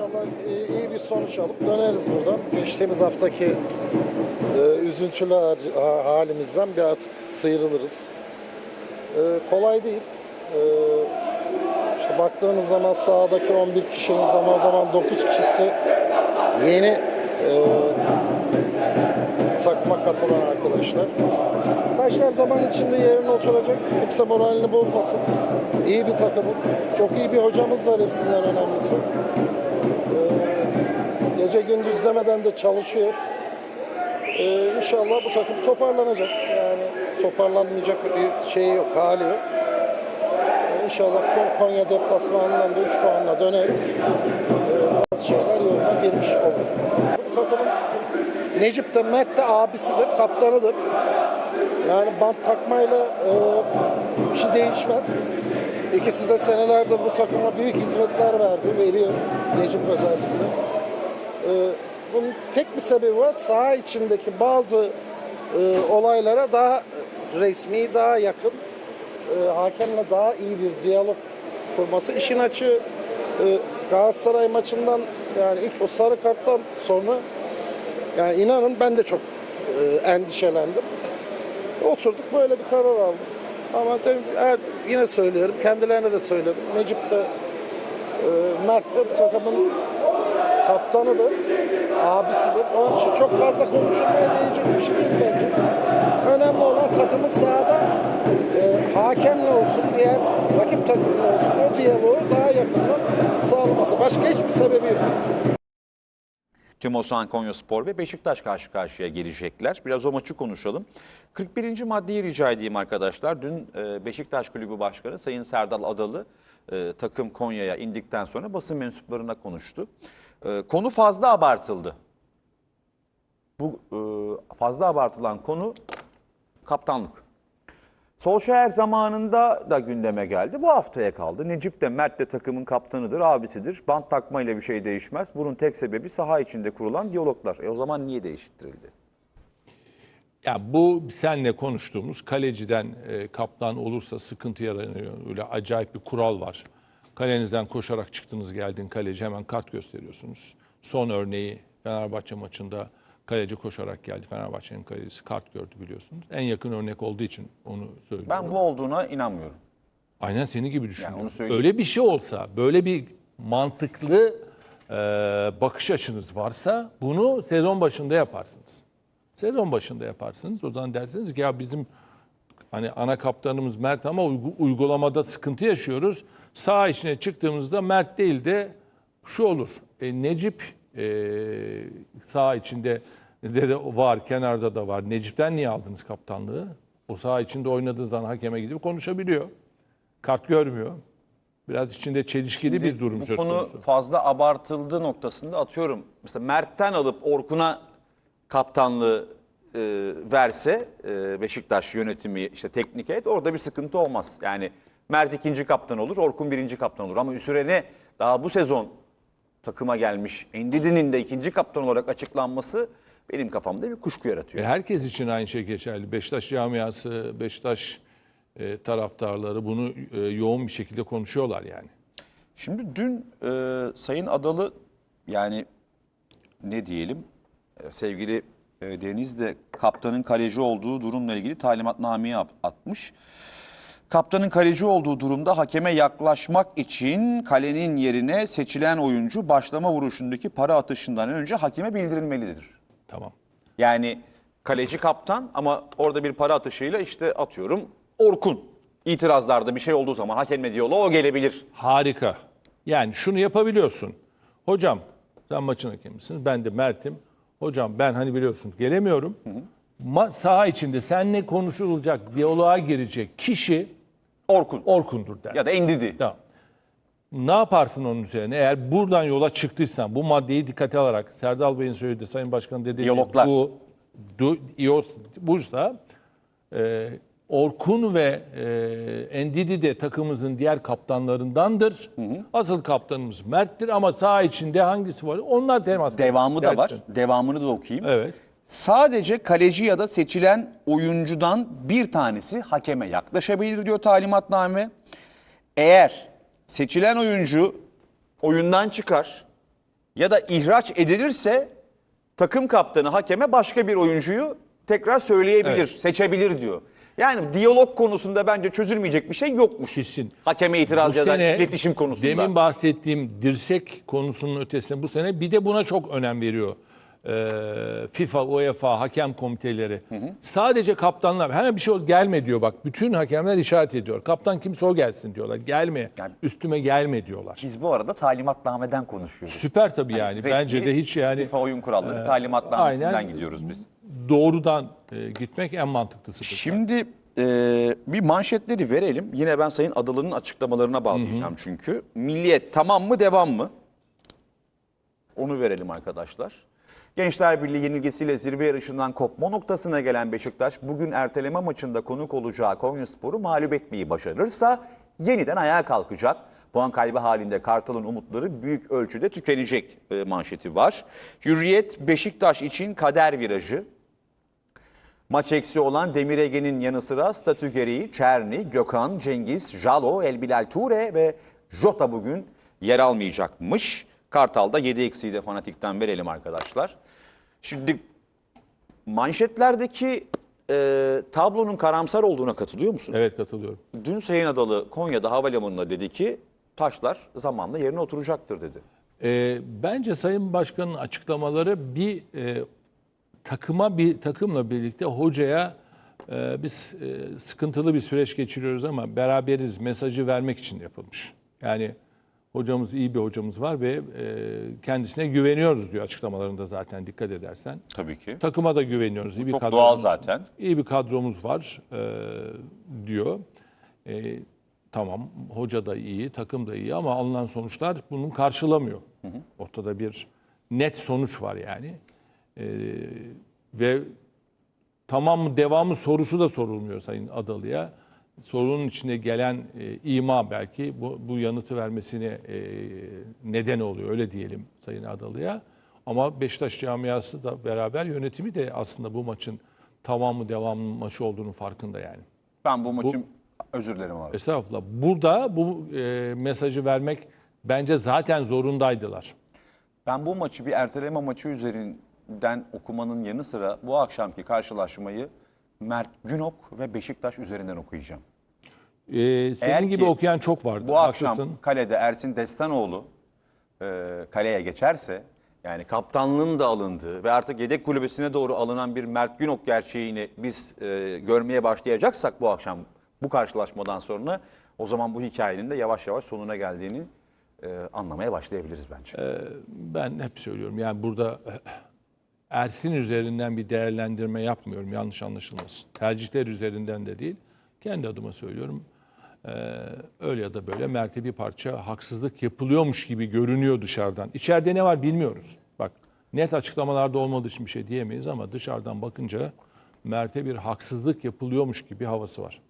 İnşallah iyi, iyi bir sonuç alıp döneriz buradan. Geçtiğimiz haftaki e, üzüntülü halimizden bir artık sıyrılırız. E, kolay değil. E, işte baktığınız zaman sahadaki 11 kişinin zaman zaman 9 kişisi yeni e, takıma katılan arkadaşlar. Taşlar zaman içinde yerine oturacak. Kimse moralini bozmasın. İyi bir takımız. Çok iyi bir hocamız var hepsinden önemlisi. Ee, gece gündüz demeden de çalışıyor. Ee, inşallah bu takım toparlanacak. Yani toparlanmayacak bir şey yok, hali yok. Ee, inşallah Kon- Konya deplasmanından da 3 puanla döneriz. Bazı şeyler yoluna girmiş olur. Bu takımın Necip de Mert de abisidir, kaptanıdır. Yani bant takmayla e, bir şey değişmez. İkisi de senelerdir bu takıma büyük hizmetler verdi, veriyor. Necip özellikle. E, bunun tek bir sebebi var. Saha içindeki bazı e, olaylara daha resmi, daha yakın, e, hakemle daha iyi bir diyalog kurması. İşin açığı e, Galatasaray maçından yani ilk o sarı karttan sonra yani inanın ben de çok e, endişelendim. Oturduk böyle bir karar aldık. Ama tabii her, yine söylüyorum, kendilerine de söyledim. Necip de, e, Mert de takımın kaptanıdır, abisidir. Onun için çok fazla konuşulmaya değecek bir şey değil bence. Önemli olan takımın sahada e, hakemle olsun, diğer rakip takımla olsun o diyaloğu daha yakından sağlaması. Başka hiçbir sebebi yok. Timosan Konyaspor ve Beşiktaş karşı karşıya gelecekler. Biraz o maçı konuşalım. 41. maddeyi rica edeyim arkadaşlar. Dün e, Beşiktaş Kulübü Başkanı Sayın Serdal Adalı e, takım Konya'ya indikten sonra basın mensuplarına konuştu. E, Konu fazla abartıldı. Bu fazla abartılan konu kaptanlık. Solskjaer zamanında da gündeme geldi. Bu haftaya kaldı. Necip de Mert de takımın kaptanıdır, abisidir. Bant takmayla bir şey değişmez. Bunun tek sebebi saha içinde kurulan diyaloglar. E o zaman niye değiştirildi? Ya bu senle konuştuğumuz kaleciden e, kaptan olursa sıkıntı yaranıyor. Öyle acayip bir kural var. Kalenizden koşarak çıktınız geldin kaleci hemen kart gösteriyorsunuz. Son örneği Fenerbahçe maçında kaleci koşarak geldi. Fenerbahçe'nin kalecisi kart gördü biliyorsunuz. En yakın örnek olduğu için onu söylüyorum. Ben bu olduğuna inanmıyorum. Aynen seni gibi düşünüyorum. söyleyeyim. Öyle bir şey olsa, böyle bir mantıklı e, bakış açınız varsa bunu sezon başında yaparsınız. Sezon başında yaparsınız. O zaman dersiniz ki ya bizim hani ana kaptanımız Mert ama uygu- uygulamada sıkıntı yaşıyoruz. Sağ içine çıktığımızda Mert değil de şu olur. E, Necip e, sağ içinde de, de var, kenarda da var. Necip'ten niye aldınız kaptanlığı? O sağ içinde oynadığı zaman hakeme gidip konuşabiliyor. Kart görmüyor. Biraz içinde çelişkili bir durum Bu söz konu konusu. fazla abartıldığı noktasında atıyorum. Mesela Mert'ten alıp Orkun'a kaptanlığı e, verse e, Beşiktaş yönetimi işte teknik heyet orada bir sıkıntı olmaz. Yani Mert ikinci kaptan olur, Orkun birinci kaptan olur. Ama Üsüren'e daha bu sezon takıma gelmiş Endidi'nin de ikinci kaptan olarak açıklanması benim kafamda bir kuşku yaratıyor. E, herkes için aynı şey geçerli. Beşiktaş camiası, Beşiktaş e, taraftarları bunu e, yoğun bir şekilde konuşuyorlar yani. Şimdi dün e, Sayın Adalı yani ne diyelim e, sevgili e, Deniz de kaptanın kaleci olduğu durumla ilgili talimatnameyi at- atmış. Kaptanın kaleci olduğu durumda hakeme yaklaşmak için kalenin yerine seçilen oyuncu başlama vuruşundaki para atışından önce hakeme bildirilmelidir. Tamam. Yani kaleci kaptan ama orada bir para atışıyla işte atıyorum Orkun. İtirazlarda bir şey olduğu zaman hakemle diyaloğa o gelebilir. Harika. Yani şunu yapabiliyorsun. Hocam sen maçın hakemisin. Ben de Mert'im. Hocam ben hani biliyorsun gelemiyorum. Ma- saha içinde seninle konuşulacak, diyaloğa girecek kişi Orkun. Orkun'dur dersin. Ya da Endidi. Tamam. Ne yaparsın onun üzerine? Eğer buradan yola çıktıysan bu maddeyi dikkate alarak Serdal Bey'in söylediği, Sayın Başkan dediği Diyaloglar. bu du, ios buysa e, Orkun ve e, Endidi de takımımızın diğer kaptanlarındandır. Asıl kaptanımız Mert'tir ama saha içinde hangisi var? Onlar temas. Devamı da var. Devamını da okuyayım. Evet. Sadece kaleci ya da seçilen oyuncudan bir tanesi hakeme yaklaşabilir diyor talimatname. Eğer seçilen oyuncu oyundan çıkar ya da ihraç edilirse takım kaptanı hakeme başka bir oyuncuyu tekrar söyleyebilir, Evet. seçebilir diyor. Yani diyalog konusunda bence çözülmeyecek bir şey yokmuş. Kesin. Hakeme itiraz ya da iletişim konusunda. Demin bahsettiğim dirsek konusunun ötesinde bu sene bir de buna çok önem veriyor. Ee, FIFA, UEFA, hakem komiteleri. Sadece kaptanlar, her bir şey ol- gelme diyor bak. Bütün hakemler işaret ediyor. Kaptan kimse o gelsin diyorlar. Gelme, Yani- üstüme gelme diyorlar. Biz bu arada talimatnameden konuşuyoruz. Süper tabii yani. Resmi Bence de hiç yani FIFA oyun kuralları talimatnamesinden aynen. gidiyoruz biz. doğrudan e, gitmek en mantıklısı. Şimdi e, bir manşetleri verelim. Yine ben Sayın Adalı'nın açıklamalarına bağlayacağım çünkü. Milliyet tamam mı devam mı? Onu verelim arkadaşlar. Gençler Birliği yenilgisiyle zirve yarışından kopma noktasına gelen Beşiktaş bugün erteleme maçında konuk olacağı Konyaspor'u mağlup etmeyi başarırsa yeniden ayağa kalkacak. Puan kaybı halinde Kartal'ın umutları büyük ölçüde tükenecek e, manşeti var. Hürriyet Beşiktaş için kader virajı. Maç eksi olan Demir Ege'nin yanı sıra statü gereği Çerni, Gökhan, Cengiz, Jalo, Elbilal Ture ve Jota bugün yer almayacakmış. Kartal'da 7 eksiği de fanatikten verelim arkadaşlar. Şimdi manşetlerdeki e, tablonun karamsar olduğuna katılıyor musun? Evet katılıyorum. Dün Sayın Adalı Konya'da havalimanında dedi ki taşlar zamanla yerine oturacaktır dedi. Ee, bence Sayın Başkan'ın açıklamaları bir e, takıma bir takımla birlikte hocaya e, biz e, sıkıntılı bir süreç geçiriyoruz ama beraberiz mesajı vermek için yapılmış. Yani hocamız iyi bir hocamız var ve e, kendisine güveniyoruz diyor açıklamalarında zaten dikkat edersen. Tabii ki. Takıma da güveniyoruz. İyi bir Çok kadro- doğal zaten. İyi bir kadromuz var e, diyor. E, tamam hoca da iyi, takım da iyi ama alınan sonuçlar bunu karşılamıyor. Ortada bir net sonuç var yani. E, ve tamam mı devamı sorusu da sorulmuyor Sayın Adalı'ya. Sorunun içinde gelen e, ima belki bu, bu yanıtı vermesine e, neden oluyor öyle diyelim Sayın Adalı'ya. Ama Beşiktaş camiası da beraber yönetimi de aslında bu maçın tamamı devamlı maçı olduğunu farkında yani. Ben bu maçın özür dilerim abi. Estağfurullah. Burada bu e, mesajı vermek bence zaten zorundaydılar. Ben bu maçı bir erteleme maçı üzerinden okumanın yanı sıra bu akşamki karşılaşmayı Mert Günok ve Beşiktaş üzerinden okuyacağım. E, senin Eğer gibi ki okuyan çok vardı. Bu akşam Haklısın. kalede Ersin Destanoğlu e, kaleye geçerse yani kaptanlığın da alındığı ve artık yedek kulübesine doğru alınan bir Mert Günok gerçeğini biz e, görmeye başlayacaksak bu akşam bu karşılaşmadan sonra o zaman bu hikayenin de yavaş yavaş sonuna geldiğini e, anlamaya başlayabiliriz bence. Ben hep söylüyorum yani burada Ersin üzerinden bir değerlendirme yapmıyorum yanlış anlaşılmasın. Tercihler üzerinden de değil. Kendi adıma söylüyorum. Ee, öyle ya da böyle Mert'e bir parça haksızlık yapılıyormuş gibi görünüyor dışarıdan. İçeride ne var bilmiyoruz. Bak net açıklamalarda olmadığı için bir şey diyemeyiz ama dışarıdan bakınca Mert'e bir haksızlık yapılıyormuş gibi havası var.